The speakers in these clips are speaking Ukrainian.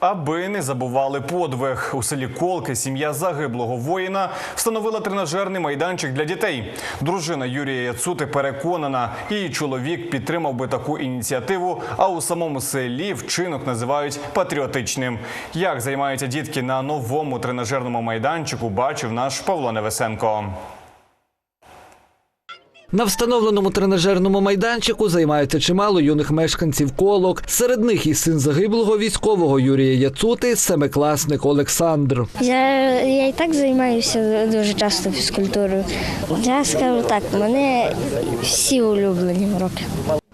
Аби не забували подвиг у селі Колки, сім'я загиблого воїна встановила тренажерний майданчик для дітей. Дружина Юрія Яцути переконана, її чоловік підтримав би таку ініціативу. А у самому селі вчинок називають патріотичним. Як займаються дітки на новому тренажерному майданчику, бачив наш Павло Невесенко. На встановленому тренажерному майданчику займаються чимало юних мешканців колок. Серед них і син загиблого військового Юрія Яцути, семикласник Олександр. Я, я і так займаюся дуже часто фізкультурою. Я скажу так, мене всі улюблені уроки.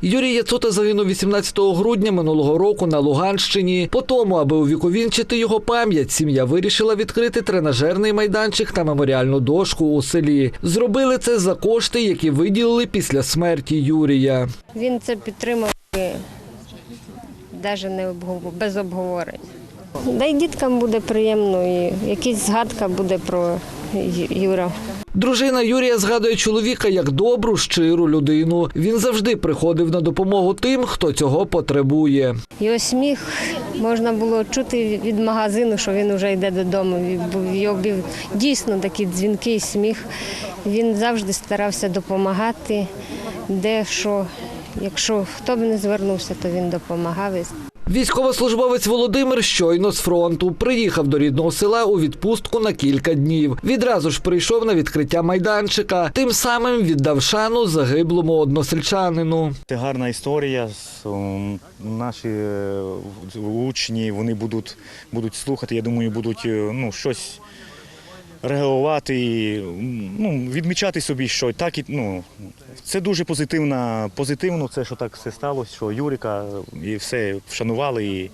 Юрій Яцута загинув 18 грудня минулого року на Луганщині. По тому, аби увіковінчити його пам'ять, сім'я вирішила відкрити тренажерний майданчик та меморіальну дошку у селі. Зробили це за кошти, які виділили після смерті Юрія. Він це підтримав навіть не без обговорень. Да й діткам буде приємно, і якась згадка буде про Юра. Дружина Юрія згадує чоловіка як добру, щиру людину. Він завжди приходив на допомогу тим, хто цього потребує. Його сміх можна було чути від магазину, що він вже йде додому. Його був дійсно такий дзвінкий сміх. Він завжди старався допомагати, де що. Якщо хто б не звернувся, то він допомагав. Військовослужбовець Володимир щойно з фронту приїхав до рідного села у відпустку на кілька днів. Відразу ж прийшов на відкриття майданчика. Тим самим віддав шану загиблому односельчанину. Це гарна історія. Наші е, учні вони будуть, будуть слухати. Я думаю, будуть е, ну, щось реагувати, і, ну, відмічати собі, що так і ну, це дуже позитивна, позитивно, це що так все сталося, що Юрика і все вшанували. І,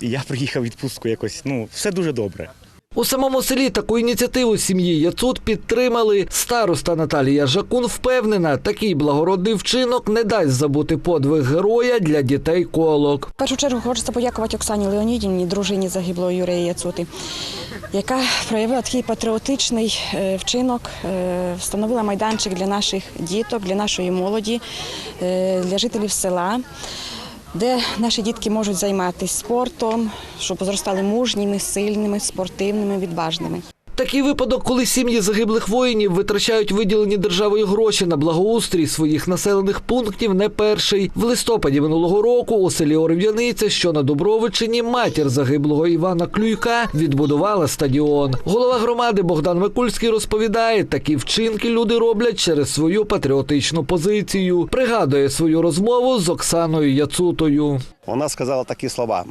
і я приїхав відпустку якось. Ну, все дуже добре. У самому селі таку ініціативу сім'ї Яцут підтримали. Староста Наталія Жакун впевнена, такий благородний вчинок не дасть забути подвиг героя для дітей колок. В першу чергу хочеться подякувати Оксані Леонідівні, дружині загиблого Юрія Яцути, яка проявила такий патріотичний е, вчинок, е, встановила майданчик для наших діток, для нашої молоді, е, для жителів села. Де наші дітки можуть займатися спортом, щоб зростали мужніми, сильними, спортивними, відважними. Такий випадок, коли сім'ї загиблих воїнів витрачають виділені державою гроші на благоустрій своїх населених пунктів, не перший. В листопаді минулого року у селі Орев'яниця, що на Дубровичині, матір загиблого Івана Клюйка відбудувала стадіон. Голова громади Богдан Микульський розповідає, такі вчинки люди роблять через свою патріотичну позицію. Пригадує свою розмову з Оксаною Яцутою. Вона сказала такі слова: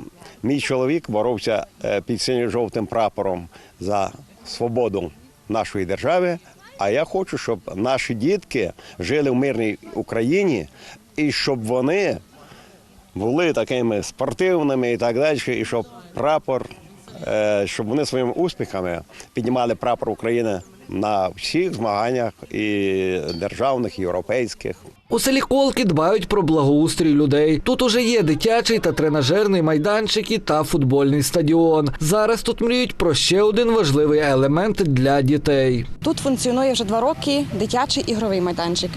мій чоловік боровся е, під синьо-жовтим прапором за свободу нашої держави. А я хочу, щоб наші дітки жили в мирній Україні і щоб вони були такими спортивними і так далі, і щоб прапор, е, щоб вони своїми успіхами піднімали прапор України на всіх змаганнях і державних, і європейських. У селі Колки дбають про благоустрій людей. Тут уже є дитячий та тренажерний майданчики та футбольний стадіон. Зараз тут мріють про ще один важливий елемент для дітей. Тут функціонує вже два роки дитячий ігровий майданчик,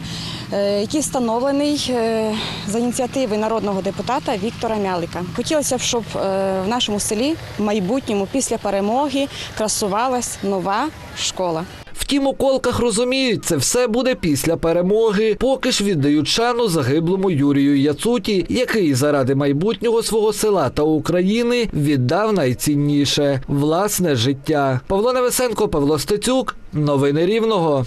е, який встановлений е, за ініціативи народного депутата Віктора Мялика. Хотілося б, щоб е, в нашому селі в майбутньому після перемоги красувалась нова школа. Втім, у колках розуміють, це все буде після перемоги. Поки ж віддають шану загиблому Юрію Яцуті, який заради майбутнього свого села та України віддав найцінніше власне життя. Павло Невесенко, Павло Стецюк. Новини Рівного.